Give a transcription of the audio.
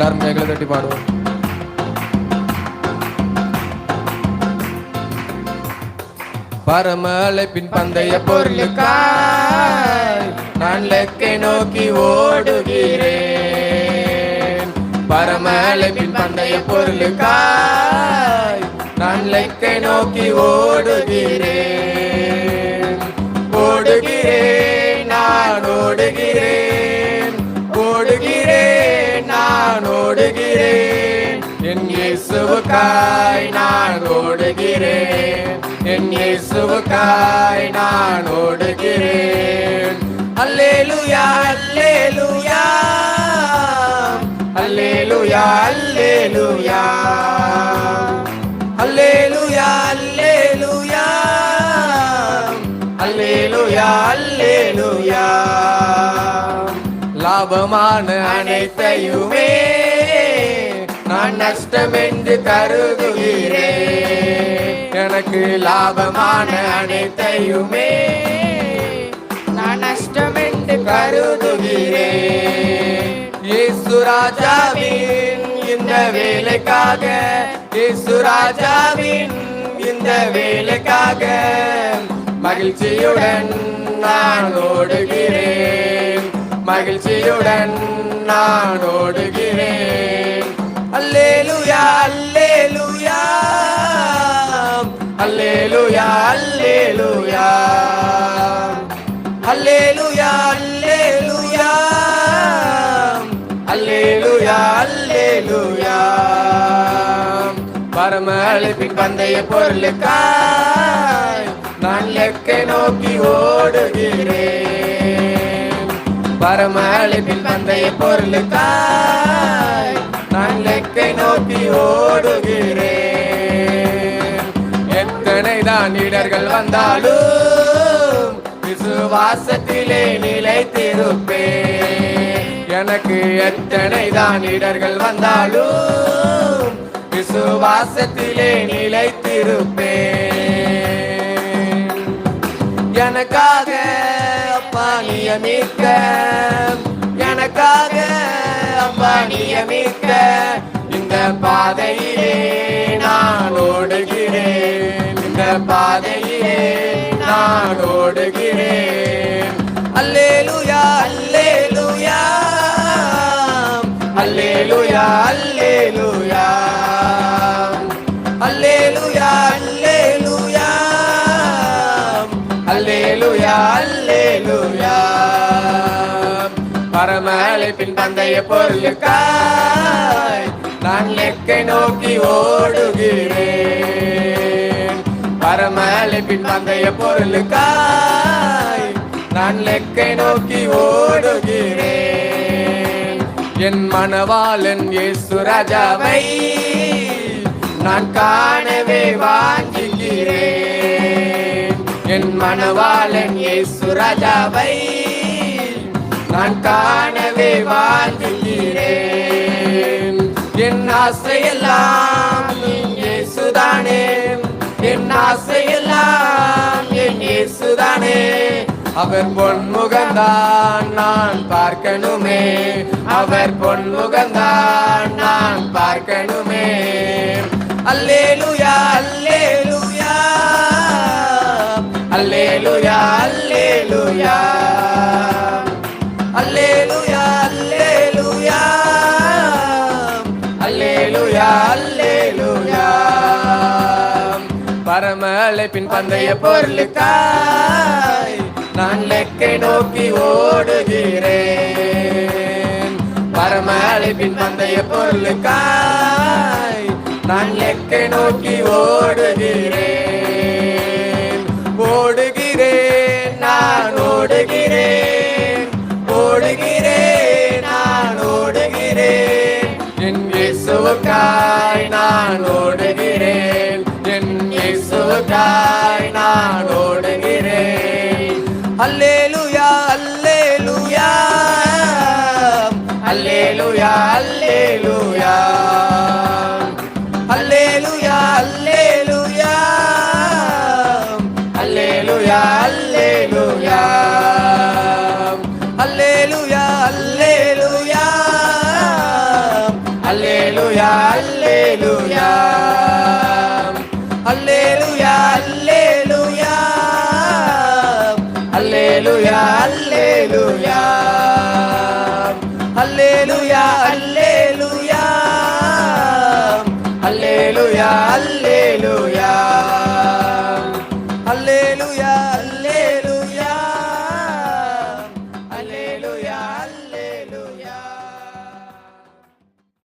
எல்லாரும் கைகளை தட்டி பாடுவோம். பரம அழைப்பின் பந்தய பொருளுக்காய் நான் லக்கை நோக்கி ஓடுகிறேன். பரம அழைப்பின் பந்தய பொருளுக்காய் நான் லக்கை நோக்கி ஓடுகிறேன். ஓடுகிறேன் நான் ஓடுகிறேன். இயேசுவுக்காய் நான் ஓடுகிறேன். என் இயேசுவுக்காய் நான் ஓடுகிறேன். அல்லேலூயா அல்லேலூயா. அல்லேலூயா அல்லேலூயா. அல்லேலூயா அல்லேலூயா. அல்லேலூயா அல்லேலூயா. லாபமான அனைத்தையுமே நான் நஷ்டமென்று கருதுகிறேன் எனக்கு லாபமான அனைத்தையுமே நான் நஷ்டமென்று கருதுகிறேன் இயேசு இந்த வேலைக்காக இயேசு இந்த வேலைக்காக மகிழ்ச்சியுடன் நான் ஓடுகிறேன். மகிழ்ச்சியுடன் நான் ஓடுகிறேன். அல்லேலூயா அல்லேலூயா அல்லேலூயா அல்லேலூயா அல்லேலூயா அல்லேலூயா பரம அழைப்பின் பந்தய பொருளுக்காய் நான் லெக்கை நோக்கி ஓடுகிறேன். பரம அழைப்பின் பந்தய பொருளுக்காய் நான் லெக்கை நோக்கி ஓடு எத்தனை வந்தாலும் விசுவாசத்திலே நிலைத்திருப்பே எனக்கு எத்தனை தான் இடர்கள் வந்தாலும் விசுவாசத்திலே நிலைத்திருப்பே எனக்காக அப்பா நியமிக்க எனக்காக அப்பா நியமிக்க இந்த பாதையிலே நான் ஓடுகிறேன். அல்லேலூயா அல்லேலூயா அல்லேலூயா. அல்லேலூயா அல்லேலூயா. அல்லேலூயா அல்லேலூயா. அல்லேலூயா பந்தய பொருளுக்காய் நான் லெக்கை நோக்கி ஓடுகிறேன். பரம பந்தய பொருளுக்காய் நான் லெக்கை நோக்கி ஓடுகிறேன். என் மனவாளன் இயேசு ராஜாவை நான் காணவே வாஞ்சிக்கிறேன் என் மனவாளன் இயேசு ராஜாவை நான் காணவே வாஞ்சிக்கிறேன் என் ஆசையெல்லாம் இயேசுதானே. என் ஆசையெல்லாம் என் இயேசுதானே. அவர் பொன்முகந்தான் நான் பார்க்கணுமே. அவர் பொன்முகந்தான் நான் பார்க்கணுமே. அல்லேலுயா அல்லேலுயா. அல்லேலுயா அல்லேலுயா. அல்லே பரம அழைப்பின் பந்தய பொருளுக்காய் நான் லெக்கை நோக்கி ஓடுகிறேன். பரம அழைப்பின் பந்தய பொருளுக்காய் நான் லெக்கை நோக்கி ஓடுகிறேன். ஓடுகிறேன் நான் ஓடுகிறேன். ஓடுகிறேன் நான் ஓடுகிறேன். என் இயேசுவுக்காய் நான் அல்லேலூயா அல்லேலுயா